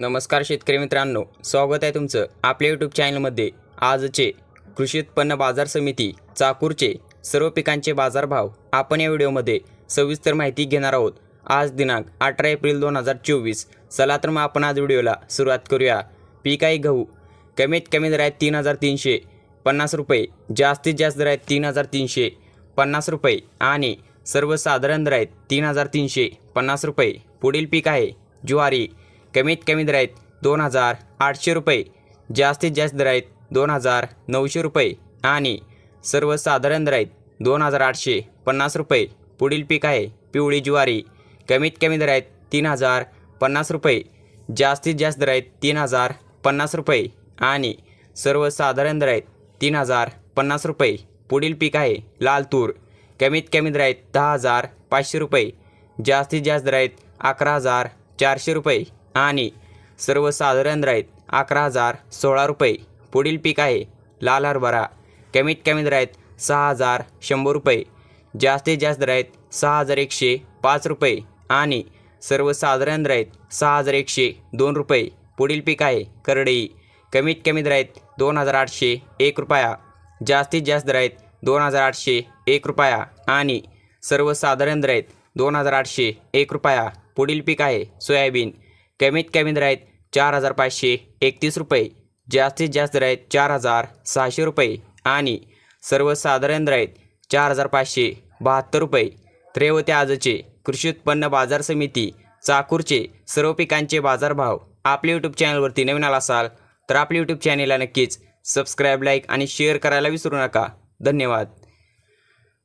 नमस्कार शेतकरी मित्रांनो स्वागत आहे तुमचं आपल्या यूट्यूब चॅनलमध्ये आजचे कृषी उत्पन्न बाजार समिती चाकूरचे सर्व पिकांचे बाजारभाव आपण या व्हिडिओमध्ये सविस्तर माहिती घेणार आहोत. आज दिनांक अठरा एप्रिल दोन हजार चोवीस. चला तर मग आपण आज व्हिडिओला सुरुवात करूया. पीक आहे गहू. कमीत कमी दर आहेत तीन हजार तीनशे पन्नास रुपये जास्तीत जास्त दर आहेत तीन हजार तीनशे पन्नास रुपये आणि सर्वसाधारण दर आहेत तीन हजार तीनशे पन्नास रुपये. पुढील पीक आहे ज्वारी. कमीत कमी दर आहेत दोन हजार आठशे रुपये जास्तीत जास्त दर आहेत दोन हजार नऊशे रुपये आणि सर्वसाधारण दर आहेत दोन हजार आठशे पन्नास रुपये. पुढील पीक आहे पिवळी ज्वारी. कमीत कमी दर आहेत तीन हजार पन्नास रुपये जास्तीत जास्त दर आहेत तीन हजार पन्नास रुपये आणि सर्वसाधारण दर आहेत तीन हजार पन्नास रुपये. पुढील पीक आहे लाल तूर. कमीत कमी दर आहेत दहा हजार पाचशे रुपये जास्तीत जास्त दर आहेत अकरा हजार चारशे रुपये. आणि सर्वसाधारण दर आहेत अकरा हजार सोळा रुपये. पुढील पीक आहे लाल हरभरा. कमीत कमी राहत सहा हजार शंभर रुपये. जास्तीत जास्त राहत आहेत सहा हजार एकशे पाच रुपये आणि सर्वसाधारण राहत सहा हजार एकशे दोन रुपये. पुढील पीक आहे करडई. कमीत कमी राहत दोन हजार आठशे एक रुपया. जास्तीत जास्त दर आहेत दोन हजार आठशे एक रुपया आणि सर्वसाधारण राहत दोन हजार आठशे एक रुपया. पुढील पीक आहे सोयाबीन. कमीत कमी दर आहेत चार हजार पाचशे एकतीस रुपये जास्तीत जास्त दर आहेत चार हजार सहाशे रुपये आणि सर्वसाधारण दर आहेत चार हजार पाचशे बहात्तर रुपये. त्रेवते आजचे कृषी उत्पन्न बाजार समिती चाकूरचे सर्व पिकांचे बाजारभाव आपल्या यूट्यूब चॅनलवरती नवीन आला असाल तर आपल्या यूट्यूब चॅनेलला नक्कीच सबस्क्राईब लाईक आणि शेअर करायला विसरू नका. धन्यवाद.